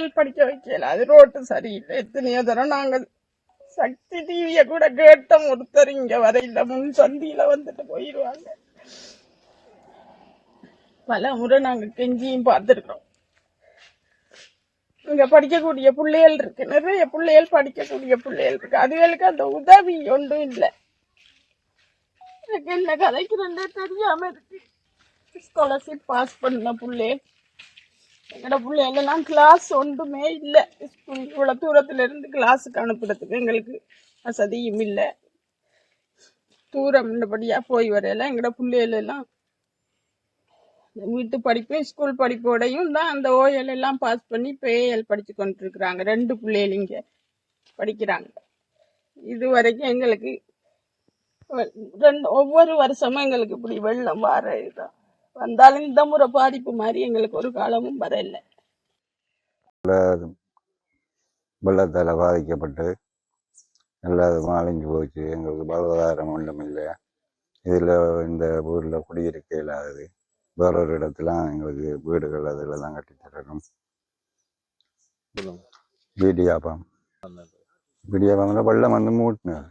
பிள்ளைகள் படிக்க வைக்கல. அது ரோட்டு சரியில்லை. எத்தனையோ தரம் நாங்கள் சக்தி டிவிய கூட கேட்டோம் ஒருத்தர் இங்க வரையில முன் சந்தியில வந்துட்டு போயிடுவாங்க பல முறை நாங்க கெஞ்சியும் பார்த்துருக்கோம் இங்க படிக்கக்கூடிய பிள்ளைகள் இருக்கு. நிறைய பிள்ளைகள் படிக்கக்கூடிய பிள்ளைகள் இருக்கு. அதுகளுக்கு அந்த உதவி ஒன்றும் இல்லை. எனக்கு என்ன ரெண்டே தெரியாம இருக்கு. ஸ்காலர்ஷிப் பாஸ் பண்ண பிள்ளை. எங்களோட பிள்ளைகளெல்லாம் கிளாஸ் ஒன்றுமே இல்லை. ஸ்கூல் இவ்வளோ தூரத்துலேருந்து கிளாஸுக்கு அனுப்புறதுக்கு எங்களுக்கு வசதியும் இல்லை. தூரம் இந்தபடியாக போய் வரையில. எங்களோட பிள்ளைகளெல்லாம் வீட்டு படிப்பும் ஸ்கூல் படிப்போடையும் தான் அந்த ஓஎல் எல்லாம் பாஸ் பண்ணி இப்போ ஏஎல் படிச்சு கொண்டிருக்கிறாங்க. ரெண்டு பிள்ளைகள் இங்கே படிக்கிறாங்க. இது வரைக்கும் எங்களுக்கு ரெண்டு ஒவ்வொரு வருஷமும் எங்களுக்கு இப்படி வெள்ளம் வர இதுதான் வந்தாலும் இந்த முறை பாதிப்பு மாதிரி எங்களுக்கு ஒரு காலமும் வரல. வெள்ளத்தால் பாதிக்கப்பட்டு எல்லாரும் அழிஞ்சு போச்சு. எங்களுக்கு வாழ்வாதாரம் ஒன்றும் இல்லை. இதில் இந்த ஊரில் குடியிருக்க இல்லாதது வேறொரு இடத்துல எங்களுக்கு வீடுகள் அதில் தான் கட்டித்தரணும் தரணும். வீடியாபம். வெள்ளம் வந்து மூட்டினது.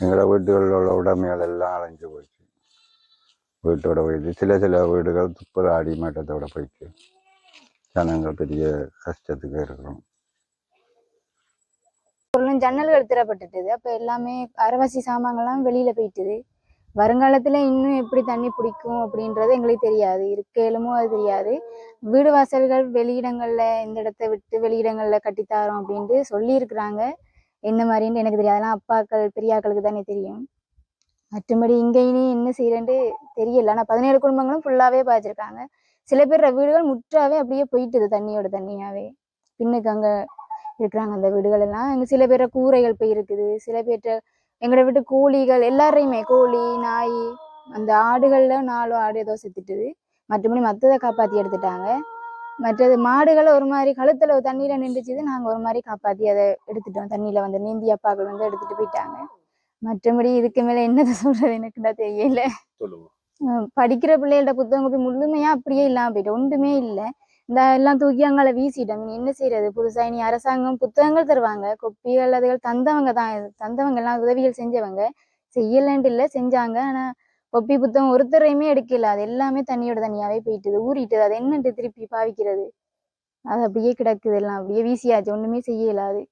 எங்களோட வீட்டுகளில் உள்ள உடமைகள் எல்லாம் அழிஞ்சு போச்சு. வீட்டோட போயிடுச்சு சில சில வீடுகள் துப்புர அடி மாட்டத்தோட ஜனங்கள் பெரிய கஷ்டத்துக்கு இருக்கிறோம். பொருளும் ஜன்னல்கள் திறப்பட்டுட்டுது. அப்போ எல்லாமே அரவாசி சாமான்கள்லாம் வெளியில் போயிட்டுது. வருங்காலத்தில் இன்னும் எப்படி தண்ணி பிடிக்கும் அப்படின்றது எங்களுக்கு தெரியாது. இருக்கலுமோ அது தெரியாது. வீடு வாசல்கள் வெளியிடங்களில் இந்த இடத்த விட்டு வெளியிடங்களில் கட்டித்தாரோம் அப்படின்ட்டு சொல்லியிருக்கிறாங்க. என்ன மாதிரின்னு எனக்கு தெரியாது. அதெல்லாம் அப்பாக்கள் பெரியாக்களுக்கு தானே தெரியும். மற்றபடி இங்கே இனி என்ன செய்யறேன்ட்டு தெரியல. ஆனால் பதினேழு குடும்பங்களும் ஃபுல்லாகவே பாய்ச்சிருக்காங்க சில பேர் வீடுகள் முற்றாவே அப்படியே போயிட்டுது தண்ணியோட தண்ணியாவே. பின்னுக்கு அங்கே இருக்கிறாங்க அந்த வீடுகள் எல்லாம் இங்கே சில பேர கூரைகள் போய் இருக்குது சில பேர்ட்ட எங்களோட வீட்டு கோழிகள் எல்லாரையுமே கோழி நாய் அந்த ஆடுகள்ல நாலு ஆடு ஏதோ செத்துட்டுது. மற்றபடி மற்றதை காப்பாற்றி எடுத்துட்டாங்க. மற்றது மாடுகளை ஒரு மாதிரி கழுத்துல தண்ணியில நின்றுச்சுது. நாங்கள் ஒரு மாதிரி காப்பாற்றி அதை எடுத்துட்டோம். தண்ணியில வந்து நீந்தி அப்பாக்கள் வந்து எடுத்துட்டு போயிட்டாங்க. மற்றபடி இதுக்கு மேல என்னது சொல்றது எனக்கு தான் தெரியல படிக்கிற பிள்ளைகளோட புத்தகம் போய் முழுமையா அப்படியே இல்லாம போயிட்டு ஒன்றுமே இல்லை. இந்த எல்லாம் தூக்கி அங்கால வீசிட்டோம். இனி என்ன செய்யறது புதுசா இனி அரசாங்கம் புத்தகங்கள் தருவாங்க. கொப்பிகள் அதுகள் தந்தவங்க தான். தந்தவங்க எல்லாம் உதவிகள் செஞ்சவங்க. செய்யலன்ட்டு இல்லை செஞ்சாங்க. ஆனா கொப்பி புத்தகம் ஒருத்தரையுமே எடுக்கல. அது எல்லாமே தண்ணியோட தண்ணியாவே போயிட்டுது. ஊறிட்டுது. அது என்னன்ட்டு திருப்பி பாவிக்கிறது? அது அப்படியே கிடக்குது எல்லாம். அப்படியே வீசியாச்சு. ஒண்ணுமே செய்யல அது.